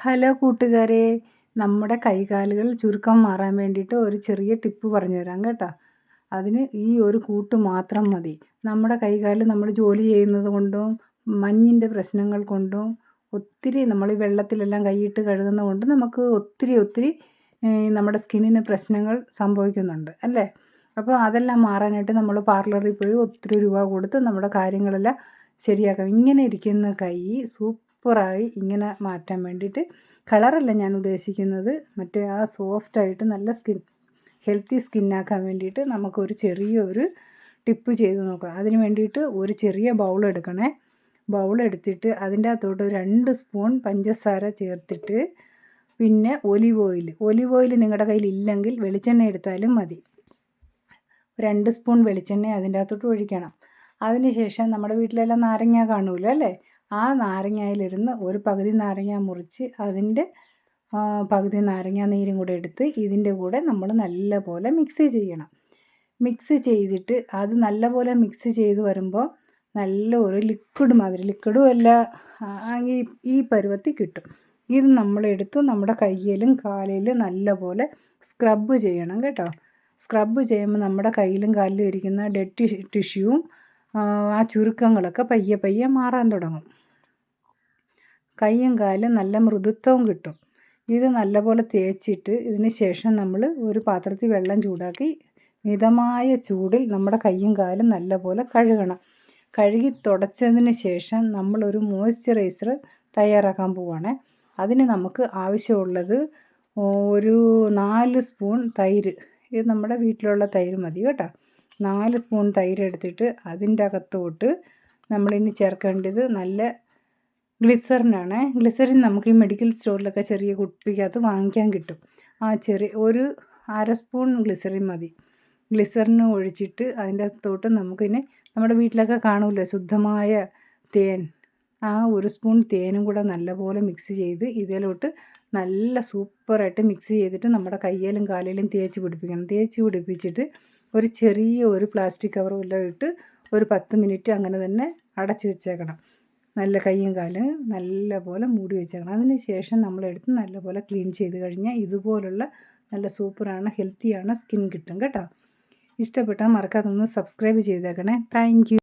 Hello കൂട്ടുകാരെ. നമ്മുടെ കൈകാലുകൾ ചുരുക്കം മാറാൻ വേണ്ടിയിട്ട് ഒരു ചെറിയ ടിപ്പ് പറഞ്ഞു തരാം കേട്ടോ. അതിന് ഈ ഒരു കൂട്ട് മാത്രം മതി. നമ്മുടെ കൈകാലിൽ നമ്മൾ ജോലി ചെയ്യുന്നത് കൊണ്ടും മഞ്ഞിന്റെ പ്രശ്നങ്ങൾ കൊണ്ടും ഒത്തിരി നമ്മൾ വെള്ളത്തിലെല്ലാം കൈയിട്ട് കഴുകുന്നത് കൊണ്ട് നമുക്ക് ഒത്തിരി ഒത്തിരി നമ്മുടെ സ്കിന്നിന് പ്രശ്നങ്ങൾ സംഭവിക്കുന്നുണ്ട് അല്ലേ? അപ്പോൾ അതെല്ലാം മാറാനായിട്ട് നമ്മൾ പാർലറിൽ പോയി ഒത്തിരി രൂപ കൊടുത്ത് നമ്മുടെ കാര്യങ്ങളെല്ലാം ശരിയാക്കാം. ഇങ്ങനെ ഇരിക്കുന്ന കൈ സൂപ്പ് സൂപ്പറായി ഇങ്ങനെ മാറ്റാൻ വേണ്ടിയിട്ട്. കളറല്ല ഞാൻ ഉദ്ദേശിക്കുന്നത്. മറ്റേ ആ സോഫ്റ്റായിട്ട് നല്ല സ്കിൻ ഹെൽത്തി സ്കിന്നാക്കാൻ വേണ്ടിയിട്ട് നമുക്കൊരു ചെറിയൊരു ടിപ്പ് ചെയ്ത് നോക്കാം. അതിന് വേണ്ടിയിട്ട് ഒരു ചെറിയ ബൗൾ എടുക്കണേ. ബൗൾ എടുത്തിട്ട് അതിന്റെ അകത്തോട്ട് രണ്ട് സ്പൂൺ പഞ്ചസാര ചേർത്തിട്ട് പിന്നെ ഒലിവ് ഓയിൽ. ഒലിവ് ഓയിൽ നിങ്ങളുടെ കയ്യിൽ ഇല്ലെങ്കിൽ വെളിച്ചെണ്ണ എടുത്താലും മതി. രണ്ട് സ്പൂൺ വെളിച്ചെണ്ണ അതിന്റെ അകത്തോട്ട് ഒഴിക്കണം. അതിനുശേഷം നമ്മുടെ വീട്ടിലെല്ലാം നാരങ്ങ കാണുമല്ലോ അല്ലേ ആ നാരങ്ങയിലിരുന്ന് ഒരു പകുതി നാരങ്ങ മുറിച്ച് അതിന്റെ പകുതി നാരങ്ങ നീരും കൂടെ എടുത്ത് ഇതിന്റെ കൂടെ നമ്മൾ നല്ലപോലെ മിക്സ് ചെയ്യണം. മിക്സ് ചെയ്തിട്ട് അത് നല്ലപോലെ മിക്സ് ചെയ്ത് വരുമ്പോൾ നല്ല ഒരു ലിക്വിഡ് മാതിരി ലിക്വിഡും അല്ല ഈ ഈ പരുവത്തിൽ കിട്ടും. ഇത് നമ്മളെടുത്ത് നമ്മുടെ കയ്യിലും കാലിലും നല്ലപോലെ സ്ക്രബ് ചെയ്യണം കേട്ടോ. സ്ക്രബ് ചെയ്യുമ്പോൾ നമ്മുടെ കയ്യിലും കാലിലും ഇരിക്കുന്ന ഡെഡ് ടിഷ്യൂവും ആ ചുരുക്കങ്ങളൊക്കെ പയ്യെ പയ്യെ മാറാൻ തുടങ്ങും. കൈയും കാലും നല്ല മൃദുത്വവും കിട്ടും. ഇത് നല്ലപോലെ തേച്ചിട്ട് ഇതിന് ശേഷം നമ്മൾ ഒരു പാത്രത്തിൽ വെള്ളം ചൂടാക്കി മിതമായ ചൂടിൽ നമ്മുടെ കൈയും കാലും നല്ലപോലെ കഴുകണം. കഴുകി തുടച്ചതിന് ശേഷം നമ്മളൊരു മോയ്സ്ചറൈസർ തയ്യാറാക്കാൻ പോവുകയാണ് അതിന് നമുക്ക് ആവശ്യമുള്ളത് ഒരു നാല് സ്പൂൺ തൈര്. ഇത് നമ്മുടെ വീട്ടിലുള്ള തൈര് മതി കേട്ടോ. നാല് സ്പൂൺ തൈര് എടുത്തിട്ട് അതിന്റെ അകത്തോട്ട് നമ്മളിനി ചേർക്കേണ്ടത് നല്ല ഗ്ലിസറിനാണ്. ഗ്ലിസറിൻ നമുക്ക് ഈ മെഡിക്കൽ സ്റ്റോറിലൊക്കെ ചെറിയ കുപ്പിക്കകത്ത് വാങ്ങിക്കാൻ കിട്ടും. ആ ചെറിയ ഒരു അര സ്പൂൺ ഗ്ലിസറിൻ മതി. ഗ്ലിസറിന് ഒഴിച്ചിട്ട് അതിന്റെ അകത്തോട്ട് നമുക്കിനെ നമ്മുടെ വീട്ടിലൊക്കെ കാണുമല്ലോ ശുദ്ധമായ തേൻ. ആ ഒരു സ്പൂൺ തേനും കൂടെ നല്ലപോലെ മിക്സ് ചെയ്ത് ഇതിലോട്ട് നല്ല സൂപ്പറായിട്ട് മിക്സ് ചെയ്തിട്ട് നമ്മുടെ കയ്യിലും കാലിലും തേച്ച് പിടിപ്പിക്കണം. തേച്ച് പിടിപ്പിച്ചിട്ട് ഒരു ചെറിയ ഒരു പ്ലാസ്റ്റിക് കവറും എല്ലാം ഇട്ട് ഒരു പത്ത് മിനിറ്റ് അങ്ങനെ തന്നെ അടച്ചു വെച്ചേക്കണം. നല്ല കയ്യും കാലും നല്ല പോലെ മൂടി വെച്ചേക്കണം. അതിന് ശേഷം നമ്മളെടുത്ത് നല്ല പോലെ ക്ലീൻ ചെയ്ത് കഴിഞ്ഞാൽ ഇതുപോലുള്ള നല്ല സൂപ്പറാണ് ഹെൽത്തിയാണ് സ്കിൻ കിട്ടും കേട്ടോ. ഇഷ്ടപ്പെട്ടാൽ മറക്കാതെ ഒന്ന് സബ്സ്ക്രൈബ് ചെയ്തേക്കണേ. താങ്ക്